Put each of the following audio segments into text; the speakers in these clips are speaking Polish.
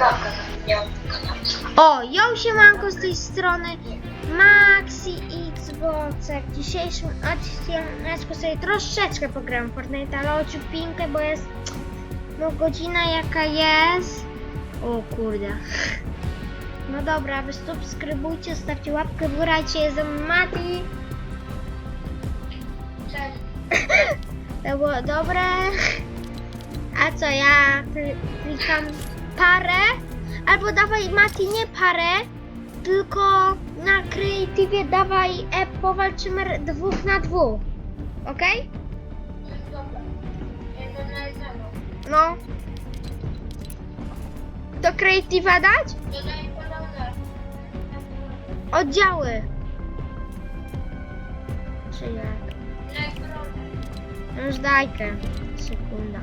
kanapkę. Kanapkę. O, ją siemanko z tej strony Maxi Xbox. W dzisiejszym odcineczku sobie troszeczkę pogram Fortnite, ale ociupinkę, bo jest no godzina jaka jest. O kurde. No dobra, wy subskrybujcie, stawcie łapkę w górę, jestem Mati. Cześć. To było dobre. A co, ja kli- klikam parę? Albo dawaj Mati nie parę, tylko na Creative dawaj e, powalczymy dwóch na dwóch. Jednego. No. Do Creative'a dać? Oddziały. Czy jak? Już dajkę. Sekunda.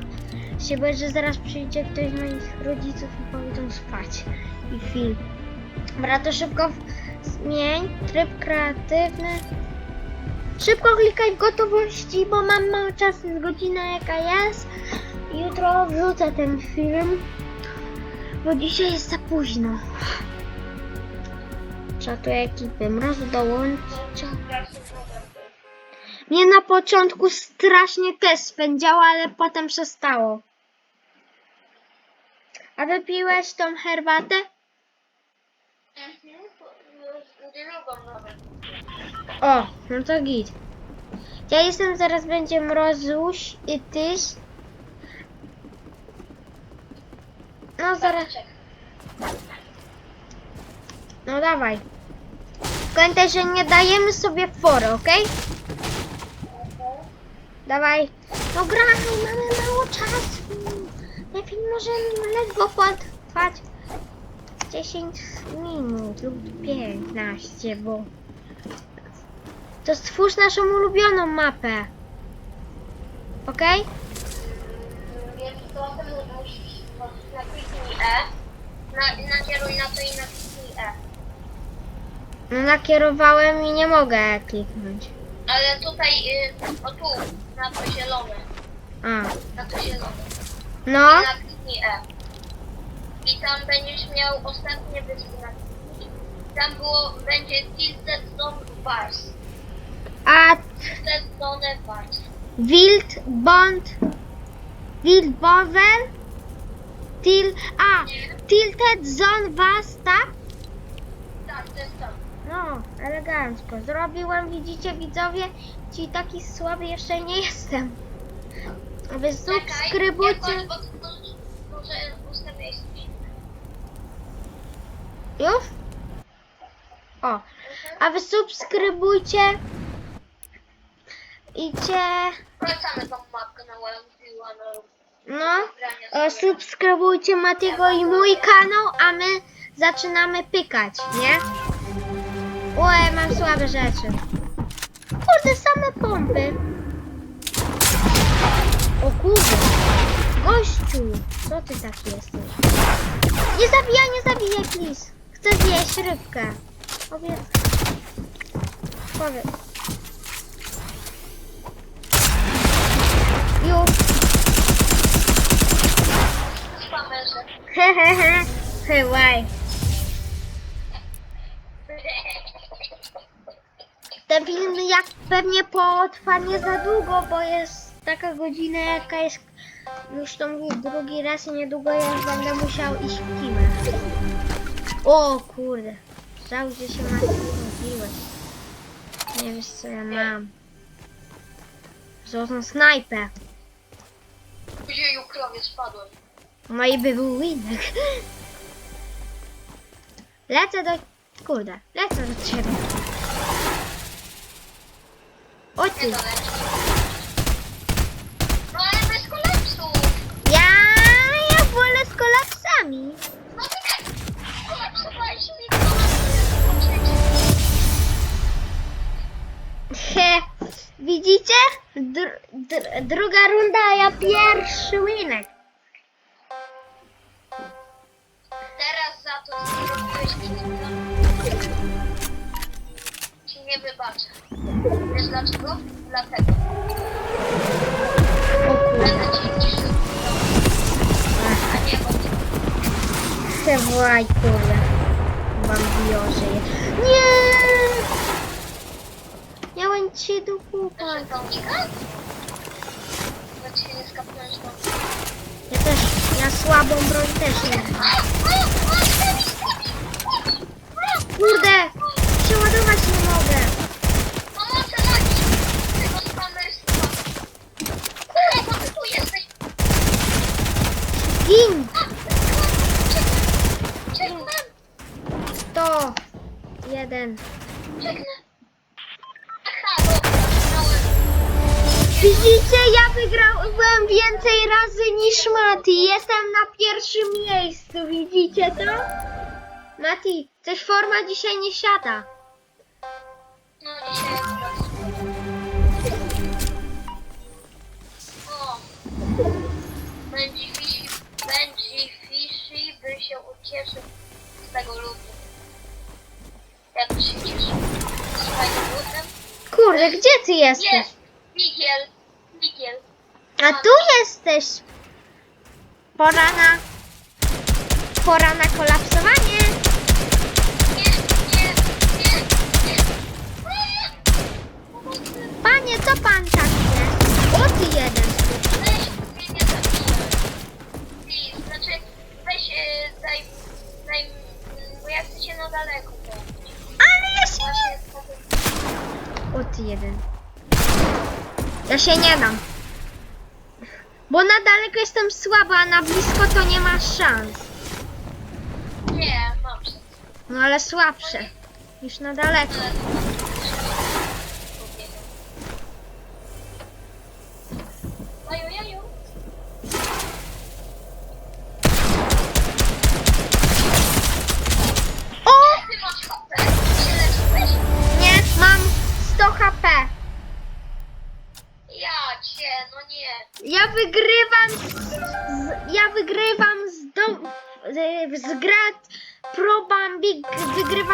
Się boję, że zaraz przyjdzie ktoś z moich rodziców i powiedzą spać. I film. Dobra, to szybko zmień. Tryb kreatywny. Szybko klikaj w gotowości, bo mam mało czasu, jest godzina jaka jest. Jutro wrzucę ten film, bo dzisiaj jest za późno. Czatuję ekipy. Mroz dołącza. Mnie na początku strasznie też spędziało, ale potem przestało. A wypiłeś tą herbatę? O, no to git. Ja jestem, zaraz będzie mrozuś i tyś. No zaraz, no dawaj. Pamiętaj, że nie dajemy sobie fory, okej? Dawaj. No graj, mamy mało czasu. Ten film może ledwo potrwać 10 minut lub 15, bo... To stwórz naszą ulubioną mapę. E. Na, nakieruj na to i nakliknij E. No nakierowałem i nie mogę kliknąć. Ale tutaj, y, o tu, na to zielone. A, Na to zielone. no. I nakliknij E. I tam będziesz miał ostatnie wyspy na Tam było, będzie Tilted Zone Bars. A Tilted Zone Bars. Wild Bond Wild Bovel Til A Tilted Zone Was, tak? No, elegancko. Zrobiłem, widzicie widzowie? Ci taki słaby jeszcze nie jestem. Wy subskrybujcie. Czekaj, bo to może ustawię coś. Już? O. A wy subskrybujcie. Idźcie. Polecamy tą mapkę na No. grania E, subskrybujcie Matiego i mój kanał, a my zaczynamy pykać, nie? Ue, mam słabe rzeczy. Kurde, same pompy. O kurde. Gościu, co ty taki jesteś? Nie zabijaj, nie zabijaj, please. Chcę zjeść rybkę. Powiedz. Powiedz. Już. Hehehe. Hej, Ten film jak pewnie potrwa nie za długo, bo jest taka godzina jaka jest już to mówię drugi raz i niedługo ja będę musiał iść w kimę. O kurde. Żał, że się urodziłeś. Nie wiesz co ja mam. Złotą snajpę. Jeju, krowie spadłem. No i by był winek. Lecę do... Kurde, lecę do ciebie. O ty. to. No ale bez kolapsów. Ja, ja wolę z kolapsami. No ty tak kolapsowałeś mi. He, widzicie? Dr, dr, druga runda, a ja pierwszy winek. Teraz za to, co zrobiłeś kilka, ci nie wybaczę. Wiesz dlaczego? Dlatego. Będę ci dom, a nie od Hewaj, kurde. Bambiorze. Nie! Miałem cię do kupa. To unikać? Bo ci nie skapnąć no. Ja też, ja słabą broń też nie mam. Kurde! Więcej razy niż Mati. Jestem na pierwszym miejscu, widzicie to? Mati, coś forma dzisiaj nie siada. No dzisiaj. O! Będzie Fishy, będzie Fishy by się ucieszył z tego ludu. Jak się cieszy z fajnym ludem? Kurde, gdzie ty jesteś? Jest! Migiel! Migiel! A tu jesteś. Pora na... Pora na kolapsowanie. Panie, co pan tak jest? O ty jeden. Ale ja się nie... O ty jeden. Ja się nie dam. Jestem słaba, a na blisko to nie ma szans. Nie, mam. No ale słabsze. Niż na daleko.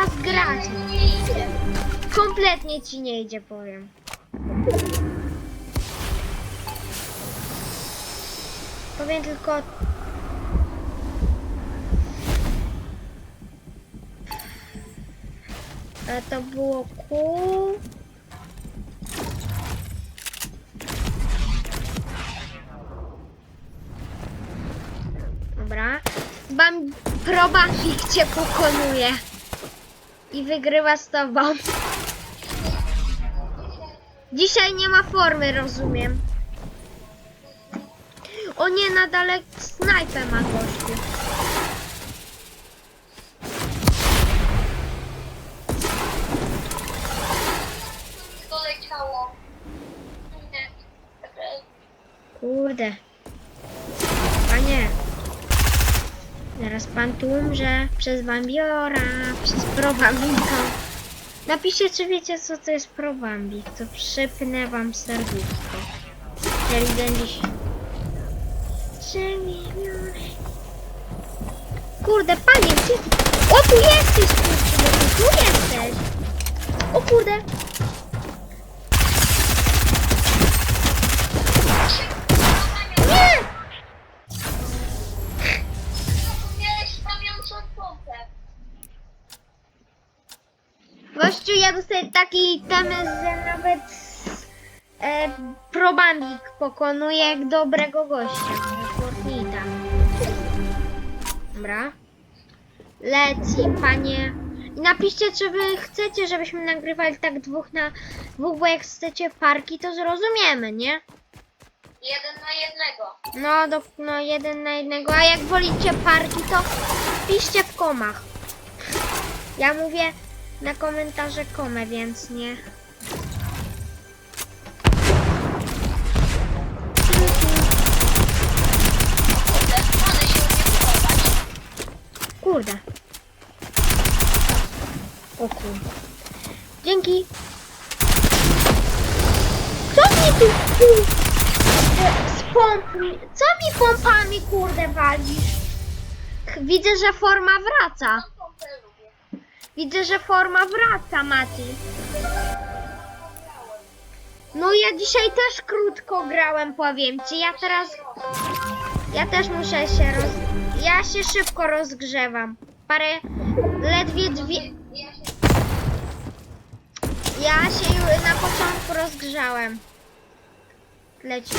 Z grać. Kompletnie ci nie idzie, powiem. Powiem tylko E, to było kół. Dobra. Bam, Pro Bambik cię pokonuje. I wygrywa z tobą. Dzisiaj nie ma formy, rozumiem. O nie, na dalek snajpę ma gościu. Kurde. Panie. Zaraz pan tu umrze przez Bambiora, przez probambika. Napiszcie, czy wiecie, co to jest probambik. To przypnę wam serduszko. Kurde, panie, gdzie... O, tu jesteś, no tu jesteś. O kurde. Gościu, ja dostaję taki temat, że nawet e, probambik pokonuje jak dobrego gościa. Fortnita. Dobra. Leci, panie. I napiszcie, czy wy chcecie, żebyśmy nagrywali tak dwóch na dwóch, bo jak chcecie parki, to zrozumiemy, nie? Jeden na jednego. No, do, no jeden na jednego. A jak wolicie parki, to piszcie w komach. Ja mówię na komentarze komę, więc nie. Kurde. O kurde. Dzięki. Co mi tu z pomp... Co mi pompami kurde walisz? Widzę, że forma wraca. Widzę, że forma wraca, Mati. No ja dzisiaj też krótko grałem, powiem ci. Ja teraz... Ja też muszę się roz... ja się szybko rozgrzewam. Parę, ledwie dwie, Ja się... na początku rozgrzałem. Leci.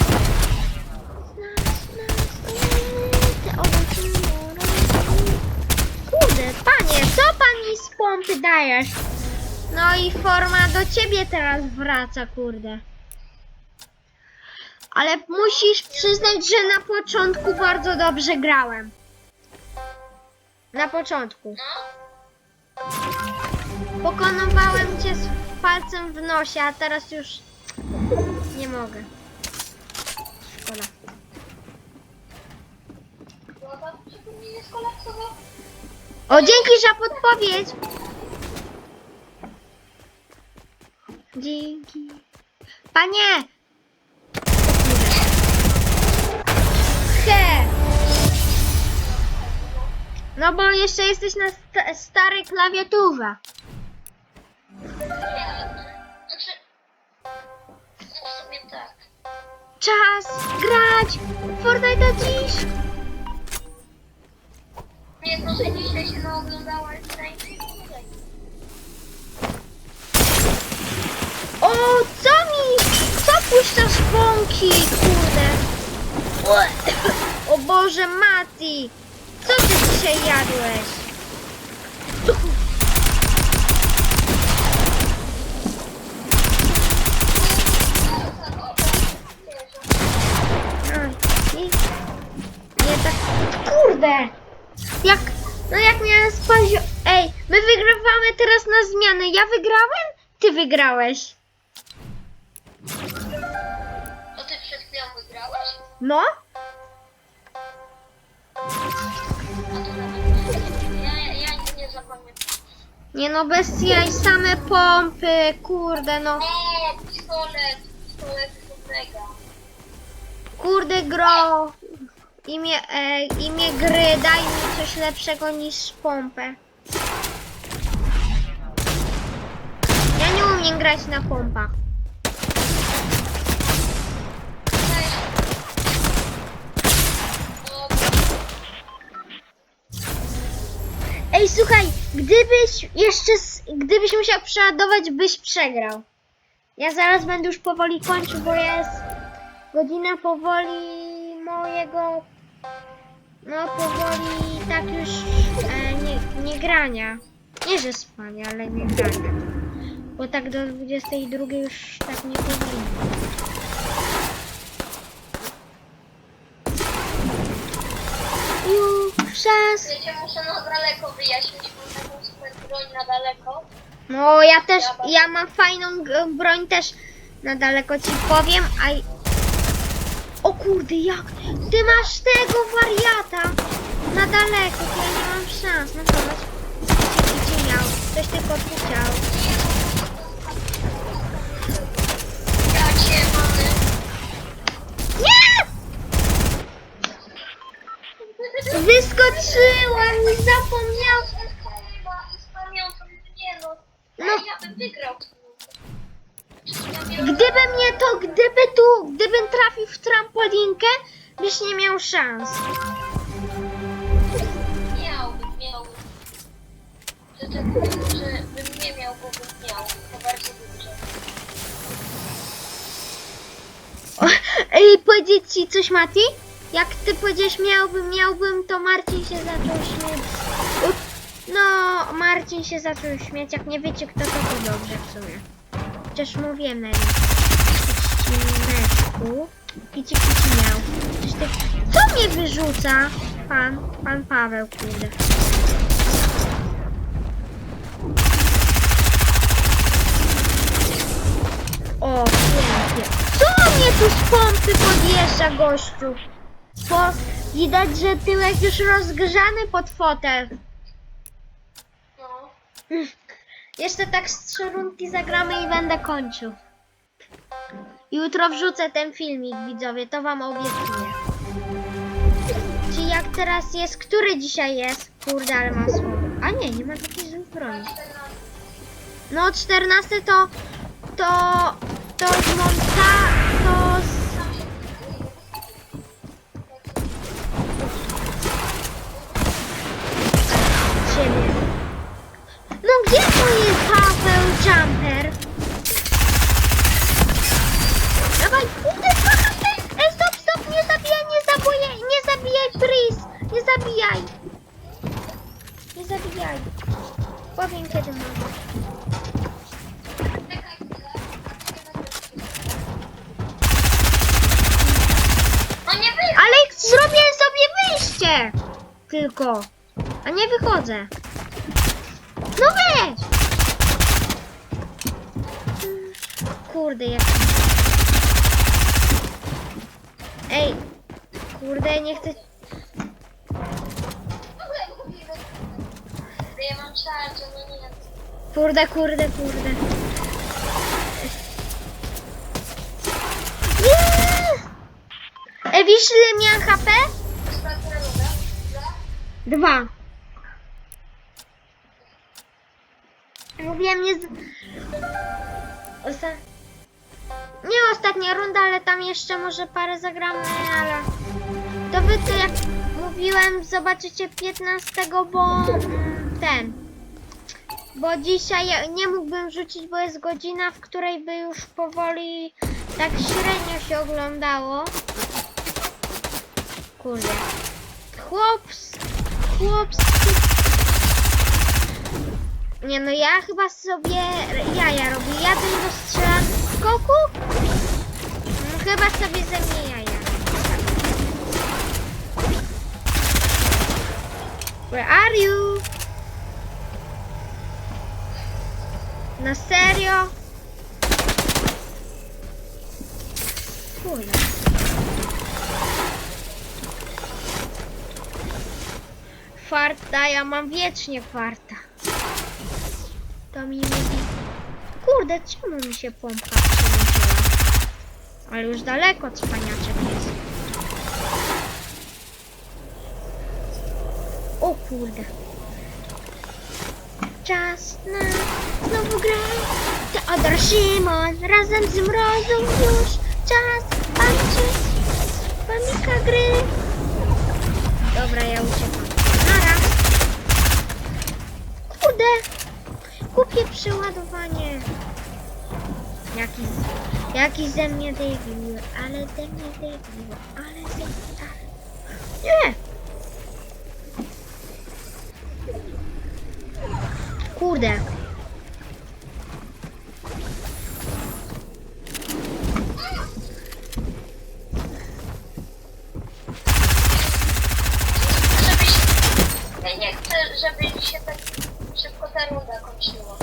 Kurde, panie, co mi z pompy dajesz? No i forma do ciebie teraz wraca, kurde. Ale musisz przyznać, że na początku bardzo dobrze grałem. Na początku. No? Pokonywałem cię z palcem w nosie, a teraz już nie mogę. Szkoda. Dobra, żeby mnie nie skolapsował. O, dzięki za podpowiedź. Dzięki. Panie! He! No bo jeszcze jesteś na sta- starej klawiaturze. Znaczy... Tak. Czas grać! Fortnite dziś! Nie, proszę dzisiaj się naoglądała tańczy O, co mi? Co puszczasz bąki, kurde? Ue. O Boże, Mati! Co ty dzisiaj jadłeś? Aj, i- Nie tak... Kurde! Jak... No jak miałem spać... Ej, my wygrywamy teraz na zmianę. Ja wygrałem? Ty wygrałeś. To ty przed chwilą wygrałeś? No? To. Ja, ja, nie zapamiętam. Nie no, bez jaj, same pompy, kurde no. O, pistolet! Pistolet są mega. Kurde gro. Imię, e, imię gry, daj mi coś lepszego niż pompę. Ja nie umiem grać na pompach. Ej, słuchaj, gdybyś jeszcze, gdybyś musiał przeładować, byś przegrał. Ja zaraz będę już powoli kończył, bo jest godzina powoli mojego, no powoli tak już e, nie, nie grania. Nie, że spania, ale nie grania. Bo tak do 22 już tak nie powinno. Już czas. Wiecie, muszę na daleko wyjaśnić, bo taką super broń na daleko. No ja też, ja mam fajną g- broń też na daleko ci powiem, a... O kurde, jak? Ty masz tego wariata na daleko, ja nie mam szans, no zobacz. Gdzie miał? Ktoś tylko tu. Ja cię mamy. Nie! Wyskoczyłam i zapomniałam. I z pamiątką, nie no. No. Ja bym wygrał. Ja miałem- Gdyby mnie to, gdyby tu, gdybym trafił w trampolinkę, byś nie miał szans. Miałbym, miałbym. Że, tak, że bym nie miał, bo bym miał. To bardzo dobrze. O, Ej, powiedzieć ci coś, Mati? Jak ty powiedziałeś miałbym, miałbym, to Marcin się zaczął śmiać. Up. No, Marcin się zaczął śmiać. Jak nie wiecie kto to, to dobrze w sumie. Chociaż mówiłem na. Odcineczku. Kici kici miał. Coś tak... Co mnie wyrzuca? Pan, pan Paweł, kurde. O, pięknie. Co mnie tu z pompy podjeżdża, gościu? Bo widać, że tyłek już rozgrzany pod fotel. No. Jeszcze tak z trzy rundki zagramy i będę kończył. Jutro wrzucę ten filmik, widzowie, to wam obiecuję. Czy jak teraz jest, który dzisiaj jest? Kurde, ale ma słowo. A nie, nie ma takiej złej broni. No 14 to to to z Tylko. A nie wychodzę. No weź. Kurde, jak... Ej. Kurde, nie chcę... Ja mam. Kurde, kurde, kurde. Nie! Ej, wiesz ile miałem HP? Dwa. Mówiłem nie z... Osta... Nie ostatnia runda, ale tam jeszcze może parę zagramy, ale... To wy to jak mówiłem, zobaczycie 15, bo ten... Bo dzisiaj nie mógłbym rzucić, bo jest godzina, w której by już powoli tak średnio się oglądało. Kurde. Chłops, chłops. Nie no, ja chyba sobie jaja robię. Ja do niego strzelam z skoku? No, chyba sobie ze mnie jaja. Where are you? Na serio? Kurde. Farta, ja mam wiecznie farta. To mi mówi. Kurde, czemu mi się pompka przełączyła? Ale już daleko cwaniaczek jest. O kurde. Czas na znowu grę. Teodor Szymon razem z mrozą już. Czas walczyć. Panika gry. Dobra, ja uciekam. Kurde. Kupię przeładowanie. Jaki, z- jaki ze mnie debil, ale ze mnie debil, ale ze mnie... ale- Nie! Kurde. Żebyś... Ja nie chcę, żeby się tak szybko ta runda kończyła.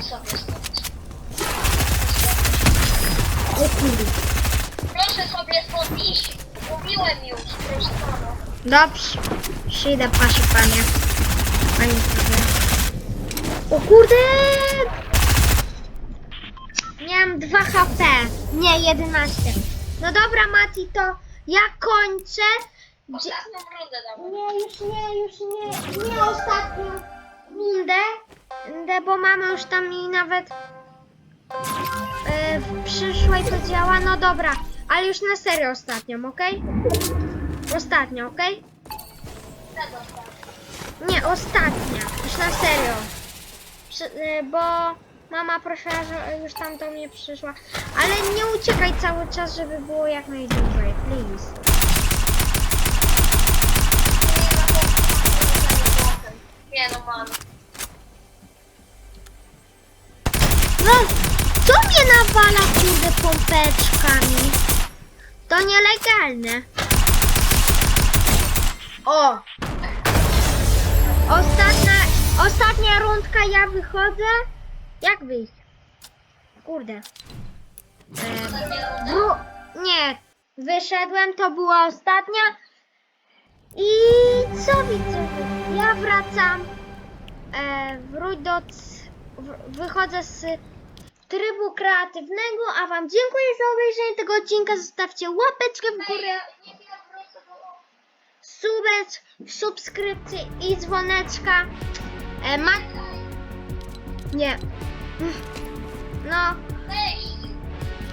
Sobie stąd. O kurde. Proszę sobie stąd iść. Mówiłem już, proszę pana. Dobrze. Przyjdę, proszę panie. Pani kurde. O kurde! Miałem 2 HP. Nie, 11. No dobra, Mati, to ja kończę. Dzie- Ostatnią rundę dam. Nie, już nie, już nie, nie ostatnią rundę, rundę, bo mamy już tam i nawet e, przyszła i to działa. No dobra, ale już na serio ostatnią, okej? Ostatnią, okej? Nie, ostatnia, już na serio. E, bo mama prosiła, że już tam do mnie przyszła. Ale nie uciekaj cały czas, żeby było jak najdłużej, please. Nie no mam. No, co mnie nawala kurde pompeczkami? To nielegalne. O! Ostatnia, ostatnia rundka, ja wychodzę. Jak wyjść? Kurde. E, wró- nie, wyszedłem, to była ostatnia. I co widzowie? Ja wracam. E, wróć do. Wychodzę z trybu kreatywnego, a Wam dziękuję za obejrzenie tego odcinka. Zostawcie łapeczkę w górę, subec, subskrypcji i dzwoneczka. E, ma... Nie. No.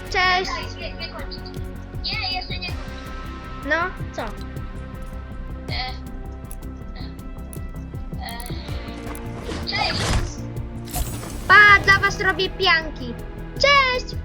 Cześć. Nie, jeszcze nie. No, co? E, e, e. Cześć. Pa, dla was robię pianki. Cześć.